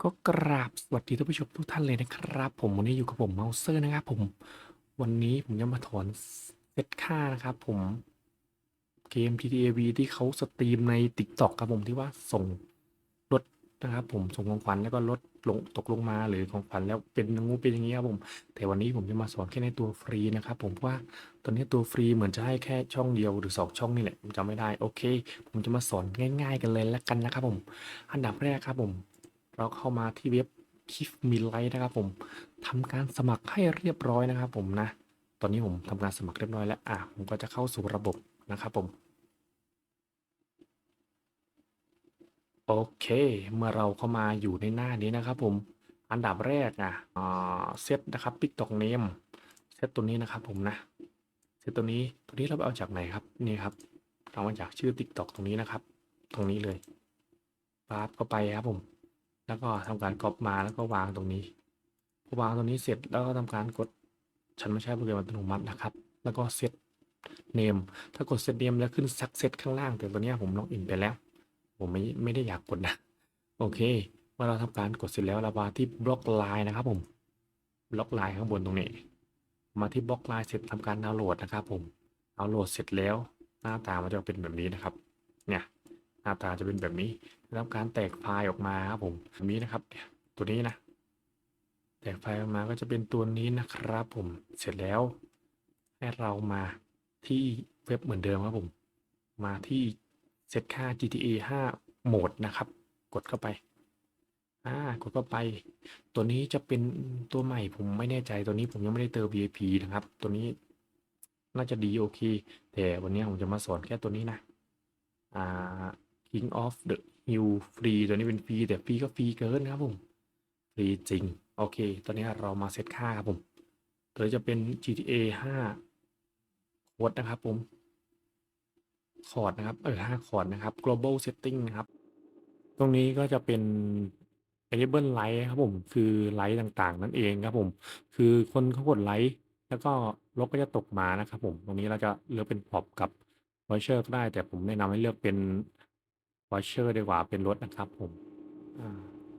ก็กราบสวัสดีท่านผู้ชมทุกท่านเลยนะครับ ผมวันนี้อยู่กับผมเมาเซอร์นะครับผมวันนี้ผมจะมาถอนเซตค่านะครับ ผมเกม GTA V ที่เขาสตรีมใน t ิ k t o k ครับผมที่ว่าส่งรถนะครับ ผมส่งของขวัญแล้วก็ลดลงตกลงมาหรือของขวัญแล้วเป็นงูเป็นอย่างนี้ครับผม แต่วันนี้ผมจะมาสอนแค่ในตัวฟรีนะครับ ผมเพราะว่าตอนนี้ตัวฟรีเหมือนจะให้แค่ช่องเดียวหรือสองช่องนี่แหละผมจำไม่ได้โอเค ผมจะมาสอนง่าย ๆ กันเลยแล้วกันนะครับผม อันดับแรกครับผม เราเข้ามาที่เว็บคิฟมิไลท์นะครับผมทำการสมัครให้เรียบร้อยนะครับผมนะ ตอนนี้ผมทำการสมัครเรียบร้อยแล้วอะผมก็จะเข้าสู่ระบบนะครับผมโอเค เมื่อเราเข้ามาอยู่ในหน้านี้นะครับผมอันดับแรกอะอ่าเซตนะครับปิกตอกเนมเซตตัวนี้นะครับผมนะเซตตัวนี้ตัวนี้เราไปเอาจากไหนครับนี่ครับเรามาจากชื่อ TikTok ตรงนี้นะครับ ตรงนี้เลยปั๊บเข้าไปครับผม แล้วก็ทำการก๊อปมาแล้วก็วางตรงนี้พอวางตรงนี้เสร็จแล้วก็ทำการกด ฉันไม่ใช่โปรแกรมอัตโนมัตินะครับ แล้วก็เซตเนมถ้ากดเซตเนมแล้วขึ้นซักเซตข้างล่างแต่ตัวเนี้ยผมล็อกอินไปแล้ว ผมไม่ไม่ได้อยากกดนะ โอเคเมื่อเราทำการกดเสร็จแล้วเรามาที่บล็อกไลน์นะครับผมบล็อกไลน์ข้างบนตรงนี้ มาที่บล็อกไลน์เสร็จทำการดาวน์โหลดนะครับผมดาวน์โหลดเสร็จแล้วหน้าตามันจะเป็นแบบนี้นะครับ เนี่ย หน้าตาจะเป็นแบบนี้แล้วการแตกไฟล์ออกมาครับผมแบบนี้นะครับ ตัวนี้นะ แตกไฟล์ออกมาก็จะเป็นตัวนี้นะครับผมเสร็จแล้ว ให้เรามาที่เว็บเหมือนเดิมครับผม มาที่เซตค่า GTA 5 โหมดนะครับ กดเข้าไปอ่ากดเข้าไป ตัวนี้จะเป็นตัวใหม่ผมไม่แน่ใจตัวนี้ผมยังไม่ได้เติม VIP นะครับ ตัวนี้น่าจะดีโอเค แต่วันนี้ผมจะมาสอนแค่ตัวนี้นะ อ่า King of the Hill ฟรีตัวนี้เป็นฟรีแต่ฟรีก็ฟรีเกินครับผม ฟรีจริง โอเค ตอนนี้เรามาเซตค่าครับผมตัวจะเป็น GTA 5โค้ดนะครับผม คอร์ดนะครับ เออห้าคอร์ดนะครับ global setting นะครับ ตรงนี้ก็จะเป็น enable light ครับผม คือไลท์ต่างๆ นั่นเองครับผม คือคนเขากดไลท์แล้วก็ลบก็จะตกมานะครับผม ตรงนี้เราจะเลือกเป็น pop กับ voucher ก็ได้ แต่ผมแนะนำให้เลือกเป็น voucher ดีกว่าเป็นรถนะครับผม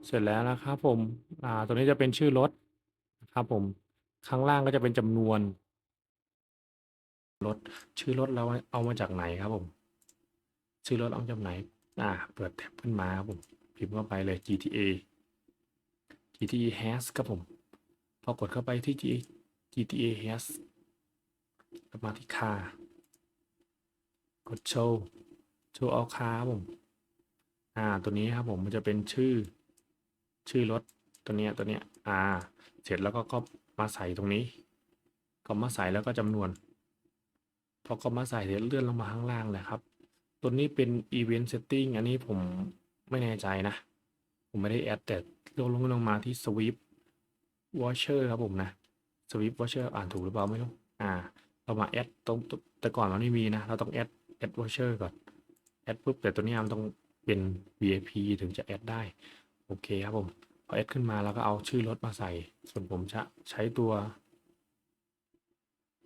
เสร็จแล้วนะครับผมอ่าตัวนี้จะเป็นชื่อรถนะครับผมข้างล่างก็จะเป็นจำนวนรถชื่อรถเราเอามาจากไหนครับผม ชื่อรถเอามาจากไหน อ่า เปิดแท็บขึ้นมาครับผม พิมพ์เข้าไปเลย GTA GTA has ครับผม พอกดเข้าไปที่ gta has ก็มาที่ car กด show show all car ครับผม อ่า ตัวนี้ครับผมมันจะเป็นชื่อ ชื่อรถตัวเนี้ยตัวเนี้ย อ่า เสร็จแล้วก็ก็มาใส่ตรงนี้ ก็มาใส่แล้วก็จำนวน พอก็มาใส่เดี๋ยวเลื่อนลงมาข้างล่างเลยครับ ตัวนี้เป็น Event Setting อันนี้ผมไม่แน่ใจนะ ผมไม่ได้แอดแต่ลงลงลงมาที่ Sweep Watcher ครับผมนะ Sweep Watcher อ่านถูกหรือเปล่าไม่รู้ อ่า เรามาแอดตรงแต่ก่อนมันไม่มีนะ เราต้องแอดแอด Watcher ก่อน แอดปุ๊บแต่ตัวนี้มันต้อง เป็น VIP ถึงจะแอดได้ โอเคครับผมพอแอดขึ้นมาแล้วก็เอาชื่อรถมาใส่ ส่วนผมจะใช้ตัว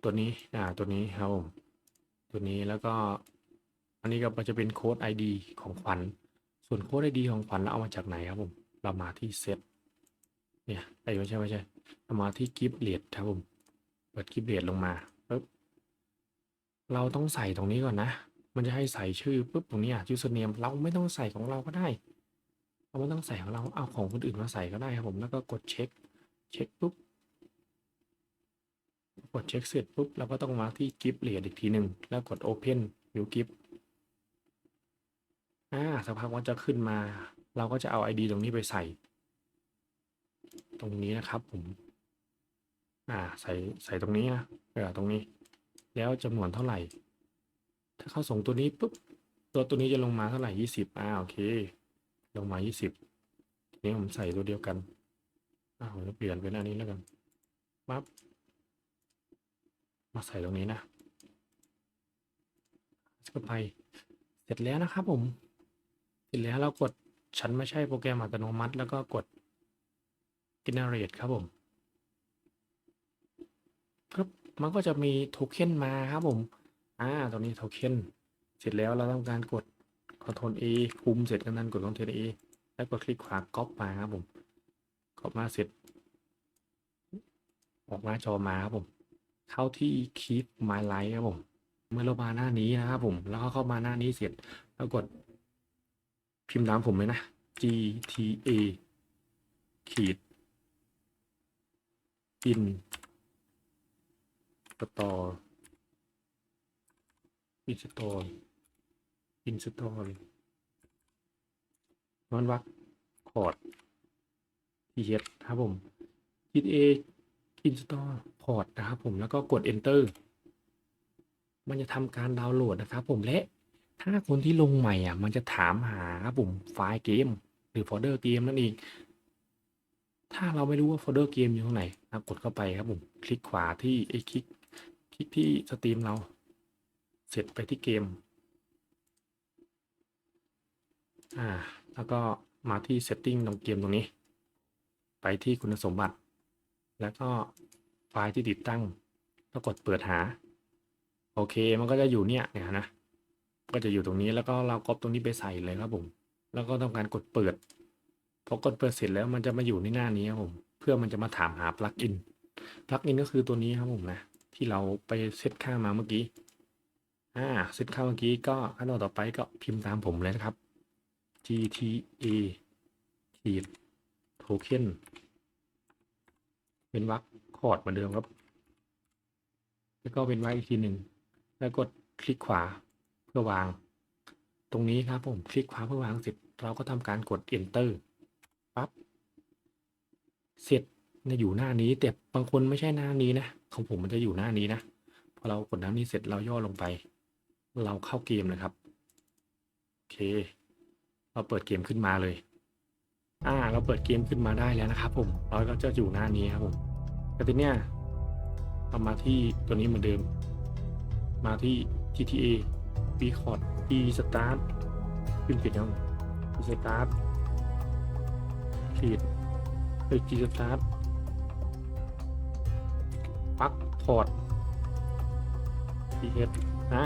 ตัวนี้อ่าตัวนี้ครับผมตัวนี้แล้วก็อันนี้ก็จะเป็นโค้ด ID ของขวัญ ส่วนโค้ด ID ของขวัญเราเอามาจากไหนครับผม เรามาที่เซตเนี่ยไอ้ไม่ใช่ไม่ใช่เรามาที่กิฟต์เลดครับผม เปิดกิฟต์เลดลงมาปุ๊บ เราต้องใส่ตรงนี้ก่อนนะ มันจะให้ใส่ชื่อปุ๊บตรงนี้อะ username เราไม่ต้องใส่ของเราก็ได้ เราไม่ต้องใส่ของเราเอาของคนอื่นมาใส่ก็ได้ครับผมแล้วก็กดเช็ค เช็คปุ๊บกดเช็คเสร็จปุ๊บเราก็ต้องมาที่กิฟต์เลดอีกทีหนึ่งแล้วกด Open New Gift อ่าสักพักมันจะขึ้นมา เราก็จะเอา ID ตรงนี้ไปใส่ ตรงนี้นะครับผม อ่า ใส่ใส่ตรงนี้นะเออตรงนี้ แล้วจำนวนเท่าไหร่ ถ้าเขาส่งตัวนี้ปุ๊บตัวตัวนี้จะลงมาเท่าไหร่ยี่สิบอ่าโอเค ลงมายี่สิบทีนี้ผมใส่ตัวเดียวกันอ่าผมจะเปลี่ยนเป็นอันนี้แล้วกันปั๊บมาใส่ตรงนี้นะสก็ไปเสร็จแล้วนะครับผม เสร็จแล้วเรากดฉันไม่ใช่โปรแกรมอัตโนมัติ แล้วก็กด generate ครับผมครับมันก็จะมีโทเค็นมาครับผม อ่าตรงนี้โทเค็นเสร็จแล้วเราต้องการกด Ctrl A คุมเสร็จกันนั้นกด Ctrl A แล้วกดคลิกขวา copy มาครับผมกรอบมาเสร็จ ออกหน้าจอมาครับผม เข้าที่ Keep My Life ครับผม เมื่อเรามาหน้านี้นะครับผม แล้วก็เข้ามาหน้านี้เสร็จ แล้วกด พิมพ์ตามผมเลยนะ G T A ขีด in store install install นอนวักคอร์ด th ครับผม git a install port นะครับผมแล้วก็กด enter มันจะทำการดาวน์โหลดนะครับผมและถ้าคนที่ลงใหม่อะ มันจะถามหาครับผมไฟล์เกม หรือโฟลเดอร์เกมนั่นเอง ถ้าเราไม่รู้ว่าโฟลเดอร์เกมอยู่ตรงไหนนะกดเข้าไปครับผม คลิกขวาที่ไอ้คลิก คลิกที่สตรีมเรา เสร็จไปที่เกม อ่า แล้วก็มาที่ setting ตรงเกมตรงนี้ ไปที่คุณสมบัติ แล้วก็ไฟล์ที่ติดตั้งแล้วกดเปิดหา โอเค มันก็จะอยู่เนี่ยเนี่ยนะ ก็จะอยู่ตรงนี้ แล้วก็เราก๊อปตรงนี้ไปใส่เลยครับผม แล้วก็ต้องการกดเปิด พอกดเปิดเสร็จแล้วมันจะมาอยู่ในหน้านี้ครับผม เพื่อมันจะมาถามหาปลั๊กอิน ปลั๊กอินก็คือตัวนี้ครับผมนะ ที่เราไปเซตค่ามาเมื่อกี้ อ่าเซตค่าเมื่อกี้ก็ขั้นตอนต่อไปก็พิมพ์ตามผมเลยนะครับ GTA ขีดโทเค็นเป็นวรรคคอร์ดเหมือนเดิมครับ แล้วก็เป็นวรรคอีกทีหนึ่ง แล้วกดคลิกขวาเพื่อวาง ตรงนี้ครับผมคลิกขวาเพื่อวางเสร็จเราก็ทำการกด enter ปั๊บเสร็จเนี่ยอยู่หน้านี้แต่บางคนไม่ใช่หน้านี้นะ ของผมมันจะอยู่หน้านี้นะพอเรากดน้ำนี้เสร็จเราย่อลงไป เราเข้าเกมเลยครับ โอเค เราเปิดเกมขึ้นมาเลย อ่า เราเปิดเกมขึ้นมาได้แล้วนะครับ ผมเราก็จะอยู่หน้านี้ครับผมแต่ทีเนี้ยเรามาที่ตัวนี้เหมือนเดิม มาที่ GTA Record E Start ขึ้นผิดยัง E Start ขีดเฮ้ย G Start ปักพอร์ต TH อ่า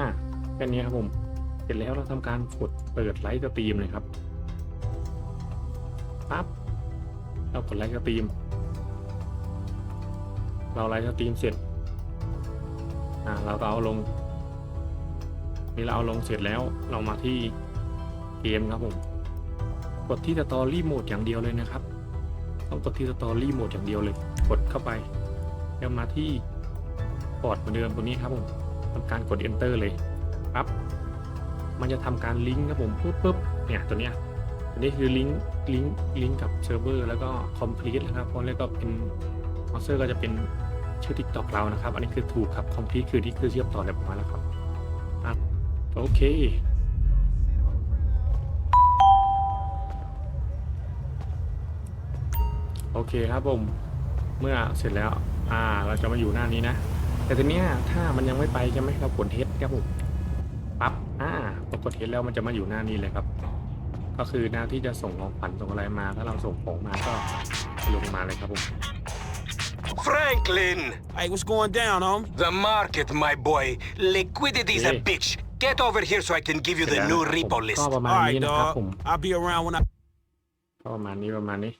แค่นี้ครับผมเสร็จแล้วเราทำการกดเปิดไลฟ์สตรีมเลยครับปั๊บเรากดไลฟ์สตรีม เราไลฟ์สตรีมเสร็จอ่าเราก็เอาลงนี่เราเอาลงเสร็จแล้วเรามาที่เกมครับผม กดที่สตอรี่โหมดอย่างเดียวเลยนะครับต้องกดที่สตอรี่โหมดอย่างเดียวเลย กดเข้าไปแล้วมาที่พอร์ตเหมือนเดิมตัวนี้ครับผมทำการกด enter เลย ปั๊บมันจะทำการลิงก์ครับผมปุ๊บปุ๊บเนี่ยตัวเนี้ยอันนี้คือลิงก์ลิงก์ลิงก์กับเซิร์ฟเวอร์แล้วก็ complete นะครับเพราะแล้วก็เป็นมอเซอร์ก็จะเป็นชื่อ TikTok เรานะครับ อันนี้คือถูกครับ complete คือที่คือเชื่อมต่อเรียบร้อยแล้วครับอะโอเคโอเคครับผม เมื่อเสร็จแล้ว อ่า เราจะมาอยู่หน้านี้นะ แต่ทีเนี้ยถ้ามันยังไม่ไปใช่ไหมเรากดเทสครับผม ปั๊บอ่าพอกดเทสแล้วมันจะมาอยู่หน้านี้เลยครับ ก็คือหน้าที่จะส่งของขวัญส่งอะไรมา ถ้าเราส่งของมาก็ลงมาเลยครับผม Franklin! Hey, what's going down, home? The market, my boy. Liquidity's a Hey. bitch. Get over here so I can give you เสร็จ the แล้ว new นะครับผม repo list. ก็ประมาณ All นี้ right, นะครับ dog. ผม I'll be around when I. ก็ประมาณนี้ประมาณนี้